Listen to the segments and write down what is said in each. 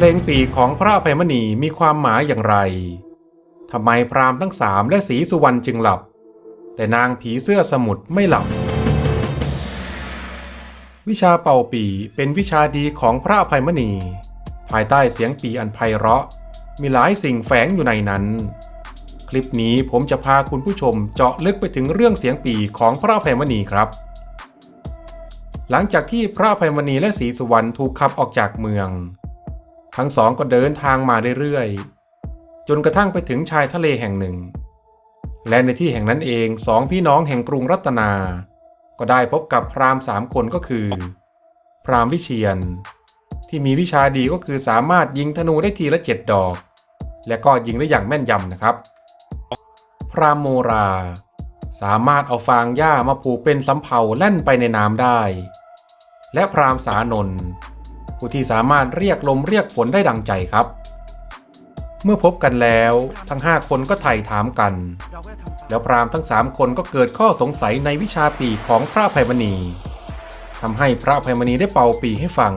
เพลงปีของพระอภัยมณีมีความหมายอย่างไรทำไมพราหมณ์ทั้งสามและสีสุวรรณจึงหลับ แต่นางผีเสื้อสมุทรไม่หลับ วิชาเป่าปีเป็นวิชาดีของพระอภัยมณี ภายใต้เสียงปีอันไพเราะ มีหลายสิ่งแฝงอยู่ในนั้น คลิปนี้ผมจะพาคุณผู้ชมเจาะลึกไปถึงเรื่องเสียงปีของพระอภัยมณีครับ หลังจากที่พระอภัยมณีและศรีสุวรรณถูกขับออกจากเมือง ทั้งสองก็เดินทางมาเรื่อยๆ จนกระทั่งไปถึงชายทะเลแห่งหนึ่ง และในที่แห่งนั้นเองสองพี่น้องแห่งกรุงรัตนา ก็ได้พบกับพราหมณ์สามคนก็คือ พราหมณ์วิเชียน ที่มีวิชาดีก็คือสามารถยิงธนูได้ทีละเจ็ดดอก และก็ยิงได้อย่างแม่นยำนะครับ พราหมณ์โมรา สามารถเอาฟางหญ้ามาผูกเป็นสำเภาแล่นไปในน้ำได้ และพราหมณ์สานนท์ ผู้ที่สามารถเรียกลมเรียกฝนได้ดังใจครับ เมื่อพบกันแล้วทั้งห้าคนก็ไถ่ถามกัน แล้วพราหมณ์ทั้งสามคนก็เกิดข้อสงสัยในวิชาปีของพระภัยมณีทำให้พระภัยมณีได้เป่าปีให้ฟัง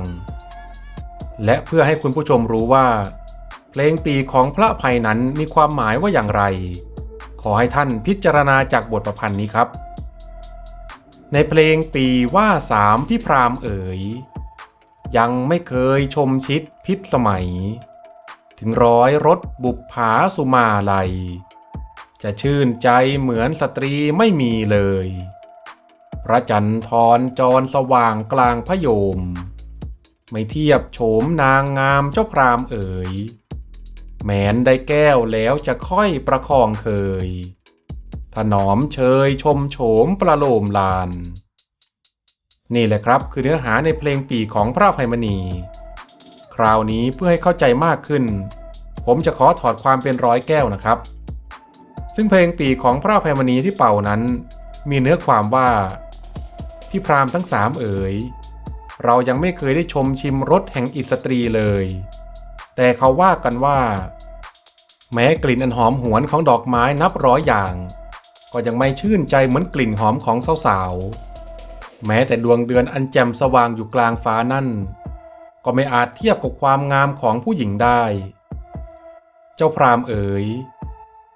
และเพื่อให้คุณผู้ชมรู้ว่า เพลงปีของพระภัยนั้นมีความหมายว่าอย่างไร ขอให้ท่านพิจารณาจากบทประพันธ์นี้ครับ ในเพลงปีว่าสามพี่พรามเอ๋ย ยังไม่เคยชมชิดพิษสมัย ถึงร้อยรถบุปผาสุมาลัย จะชื่นใจเหมือนสตรีไม่มีเลย พระจันทร์จรสว่างกลางพระโยม ไม่เทียบโฉมนางงามเจ้าพรามเอ๋ยแมนได้แก้วแล้วจะค่อยประคองเคย ถนอมเชยชมโฉมประโลมลาน นี่แหละครับคือเนื้อหาในเพลงปีของพระภัยมณี คราวนี้เพื่อให้เข้าใจมากขึ้น ผมจะขอถอดความเป็นร้อยแก้วนะครับ ซึ่งเพลงปีของพระภัยมณีที่เป่านั้น มีเนื้อความว่า พี่พรามทั้งสามเอ๋ยเรายังไม่เคยได้ชมชิมรสแห่งอิสตรีเลย แต่เขาว่ากันว่า แม้กลิ่นอันหอมหวนของดอกไม้นับร้อยอย่าง ก็ยังไม่ชื่นใจเหมือนกลิ่นหอมของสาวๆ แม้แต่ดวงเดือนอันแจ่มสว่างอยู่กลางฟ้านั่น ก็ไม่อาจเทียบกับความงามของผู้หญิงได้ เจ้าพรามเอ๋ย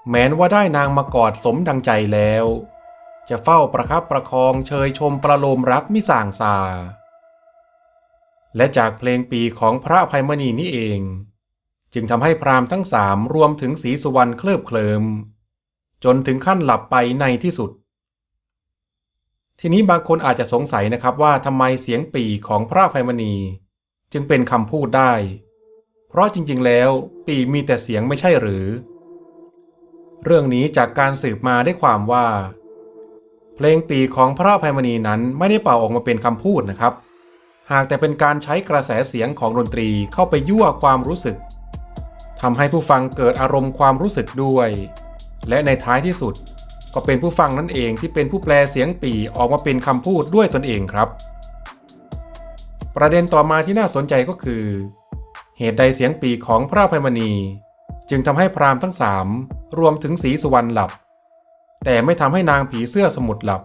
แม้นว่าได้นางมากอดสมดังใจแล้ว จะเฝ้าประคับประคองเชยชมประโลมรักมิส่างซาและจากเพลงปีของพระภัยมณีนี่เอง จึงทำให้พรามทั้งสามรวมถึงศรีสุวรรณเคลิบเคลิม จนถึงขั้นหลับไปในที่สุด ทีนี้บางคนอาจจะสงสัยนะครับว่าทำไมเสียงปีของพระภัยมณี จึงเป็นคำพูดได้ เพราะจริงๆ แล้วปีมีแต่เสียงไม่ใช่หรือ เรื่องนี้จากการสืบมาได้ความว่า เพลงปีของพระภัยมณีนั้นไม่ได้เป่าออกมาเป็นคำพูดนะครับ หากแต่เป็นการใช้กระแสเสียงของดนตรีเข้าไปยั่วความรู้สึกทำให้ผู้ฟังเกิดอารมณ์ความรู้สึกด้วย และในท้ายที่สุด ก็เป็นผู้ฟังนั่นเองที่เป็นผู้แปลเสียงปีออกมาเป็นคำพูดด้วยตนเองครับ ประเด็นต่อมาที่น่าสนใจก็คือ เหตุใดเสียงปีของพระอภัยมณี จึงทำให้พราหมณ์ทั้งสามรวมถึงศรีสุวรรณหลับ แต่ไม่ทำให้นางผีเสื้อสมุทรหลับ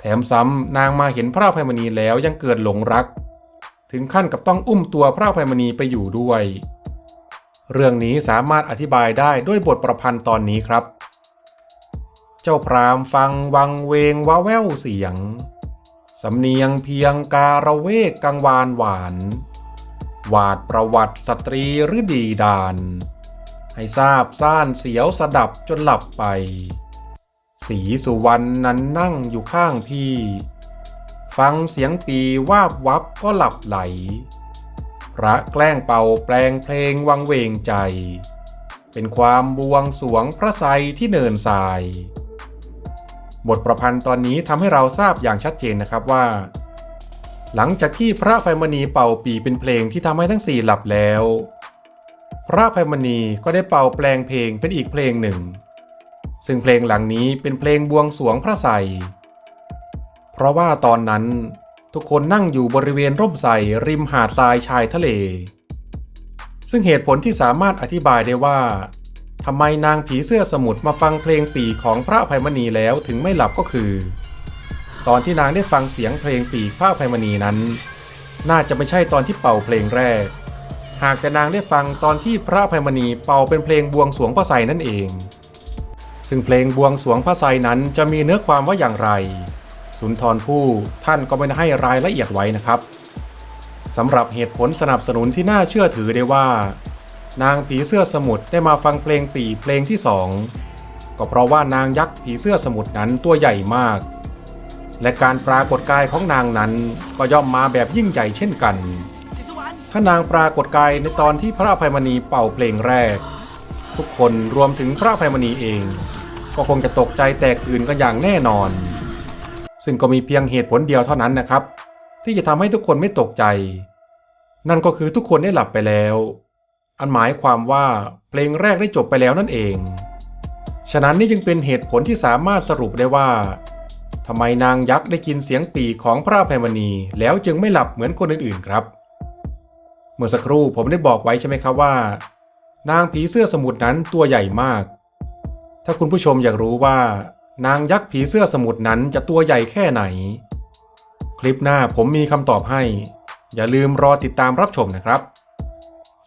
แถมซ้ำนางมาเห็นพระอภัยมณีแล้วยังเกิดหลงรัก ถึงขั้นกับต้องอุ้มตัวพระอภัยมณีไปอยู่ด้วย เรื่องนี้สามารถอธิบายได้ด้วยบทประพันธ์ตอนนี้ครับ จ้าพรามฟังวังเวงว้าแววเสียง สำเนียงเพียงการะเวกกังวานหวาน วาดประวัติสตรีหรือดีดาน ให้ทราบซ่านเสียวสดับจนหลับไป สีสุวรรณนั้นนั่งอยู่ข้างพี่ ฟังเสียงปีวาบวับก็หลับไหล พระแกล้งเป่าแปลงเพลงวังเวงใจเป็นความบวงสวงพระไทรที่เนินทราย บทประพันธ์ตอนนี้ทำให้เราทราบอย่างชัดเจนนะครับว่า หลังจากที่พระภัยมณีเป่าปีเป็นเพลงที่ทำให้ทั้งสี่หลับแล้ว พระภัยมณีก็ได้เป่าแปลงเพลงเป็นอีกเพลงหนึ่ง ซึ่งเพลงหลังนี้เป็นเพลงบวงสรวงพระไทรเพราะว่าตอนนั้นทุกคนนั่งอยู่บริเวณร่มไทรริมหาดทรายชายทะเล ซึ่งเหตุผลที่สามารถอธิบายได้ว่า ทำไมนางผีเสื้อสมุทรมาฟังเพลงปีของพระภัยมณีแล้วถึงไม่หลับก็คือ ตอนที่นางได้ฟังเสียงเพลงปีพระภัยมณีนั้น น่าจะไม่ใช่ตอนที่เป่าเพลงแรก หากแต่นางได้ฟังตอนที่พระภัยมณีเป่าเป็นเพลงบวงสวงพระไทรนั่นเอง ซึ่งเพลงบวงสวงพระไทรนั้นจะมีเนื้อความว่าอย่างไร สุนทรภู่ท่านก็ไม่ได้ให้รายละเอียดไว้นะครับสำหรับเหตุผลสนับสนุนที่น่าเชื่อถือได้ว่า นางผีเสื้อสมุทรได้มาฟังเพลงปีเพลงที่สองก็เพราะว่านางยักษ์ผีเสื้อสมุทรนั้นตัวใหญ่มาก และการปรากฏกายของนางนั้นก็ย่อมมาแบบยิ่งใหญ่เช่นกัน ถ้านางปรากฏกายในตอนที่พระอภัยมณีเป่าเพลงแรก ทุกคนรวมถึงพระอภัยมณีเอง ก็คงจะตกใจแตกตื่นกันอย่างแน่นอน ซึ่งก็มีเพียงเหตุผลเดียวเท่านั้นนะครับ ที่จะทำให้ทุกคนไม่ตกใจ นั่นก็คือทุกคนได้หลับไปแล้ว อันหมายความว่าเพลงแรกได้จบไปแล้วนั่นเอง ฉะนั้นนี่จึงเป็นเหตุผลที่สามารถสรุปได้ว่าทำไมนางยักษ์ได้กินเสียงปีของพระอภัยมณีแล้วจึงไม่หลับเหมือนคนอื่นๆครับ เมื่อสักครู่ผมได้บอกไว้ใช่ไหมครับว่า นางผีเสื้อสมุทรนั้นตัวใหญ่มาก ถ้าคุณผู้ชมอยากรู้ว่า นางยักษ์ผีเสื้อสมุทรนั้นจะตัวใหญ่แค่ไหน คลิปหน้าผมมีคำตอบให้ อย่าลืมรอติดตามรับชมนะครับ